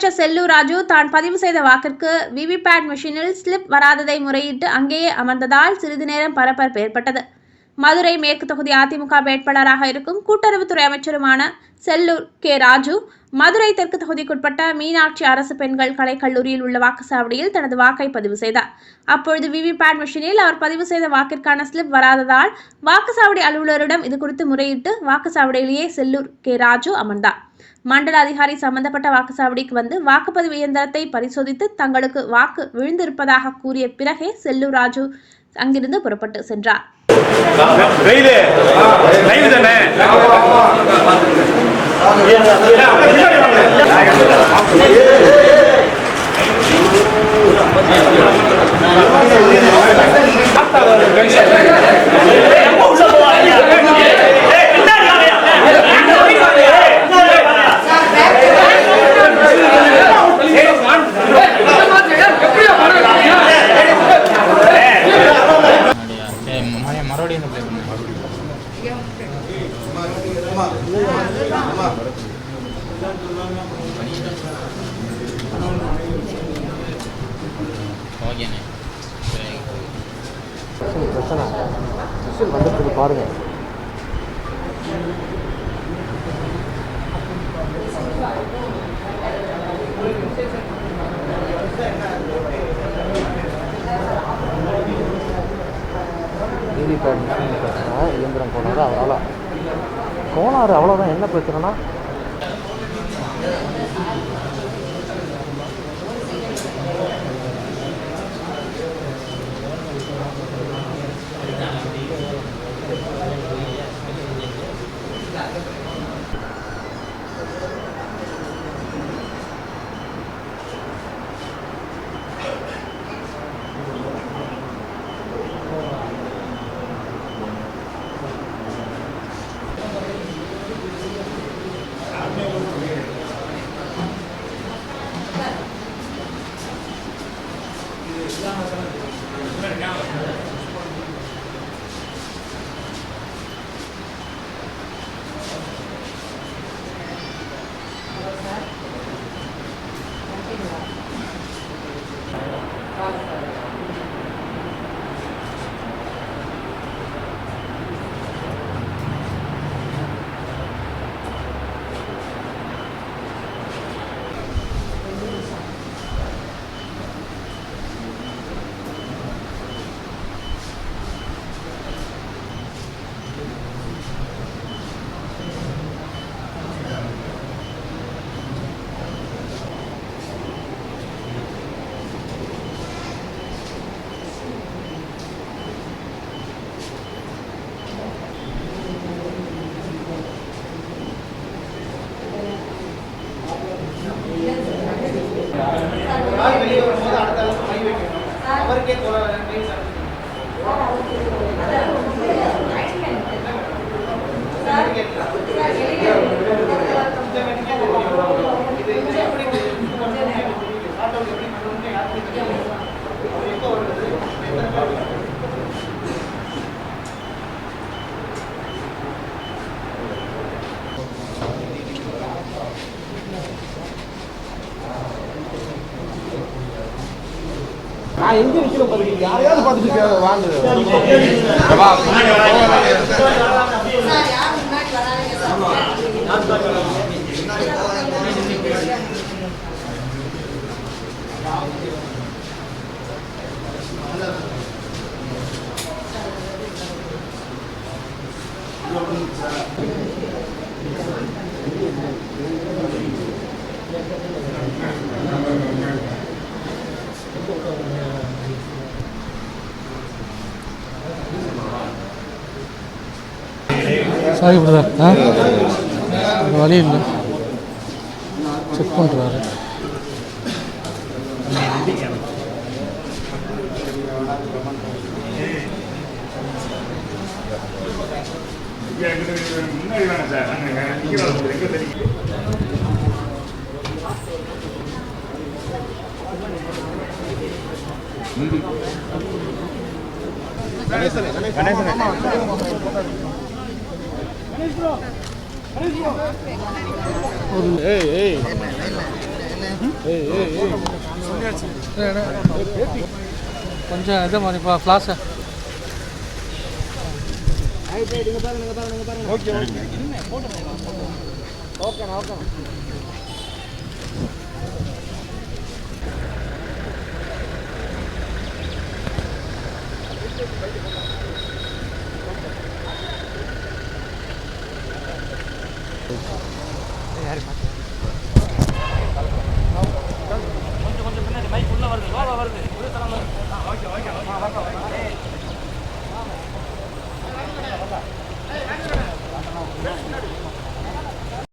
அமைச்சர் செல்லூர் ராஜு தான் பதிவு செய்த வாக்கிற்கு விவிபேட் மிஷினில் ஸ்லிப் வராததை முறையிட்டு அங்கேயே அமர்ந்ததால் சிறிது நேரம் பரபரப்பு ஏற்பட்டது. மதுரை மேற்கு தொகுதி அதிமுக வேட்பாளராக இருக்கும் கூட்டுறவுத்துறை அமைச்சருமான செல்லூர் கே ராஜு மதுரை தெற்கு தொகுதிக்குட்பட்ட மீனாட்சி அரசு பெண்கள் கலைக்கல்லூரியில் உள்ள வாக்குச்சாவடியில் தனது வாக்கை பதிவு செய்தார். அப்பொழுது விவிபேட் மிஷினில் அவர் பதிவு செய்த வாக்கிற்கான ஸ்லிப் வராததால் வாக்குச்சாவடி அலுவலரிடம் இது குறித்து முறையிட்டு வாக்குச்சாவடியிலேயே செல்லூர் கே ராஜு அமர்ந்தார். மண்டல அதிகாரி சம்பந்தப்பட்ட வாக்குச்சாவடிக்கு வந்து வாக்குப்பதிவு இயந்திரத்தை பரிசோதித்து தங்களுக்கு வாக்கு விழுந்திருப்பதாக கூறிய பிறகே செல்லூர் ராஜு அங்கிருந்து புறப்பட்டு சென்றார். தானே? பிரச்சனை. மிஷின் வந்துட்டு பாருங்க. விவிபேட் இயந்திரம் போனது அதனால். கோளாறு அவ்வளோதான் என்ன பிரச்சனைனா Obrigado. வெளியே வரும்போது அடுத்த அளவுக்கு மை வைக்கணும் அவருக்கே நான் எங்கே நிற்கிறேன் பார்த்துக்கிட்டு யாரையாவது பார்த்துட்டு வாங்க. சார் யார் சாரி பிரதர் ஆ? வழி இல்லை. செக் பண்ணுறாரு முன்னாடி வேணாம் சார் நாங்கள் எங்கே தெரியும் கொஞ்சம் இது மாதிரிப்பா ஓகே ஓகேண்ணா ஓகேண்ணா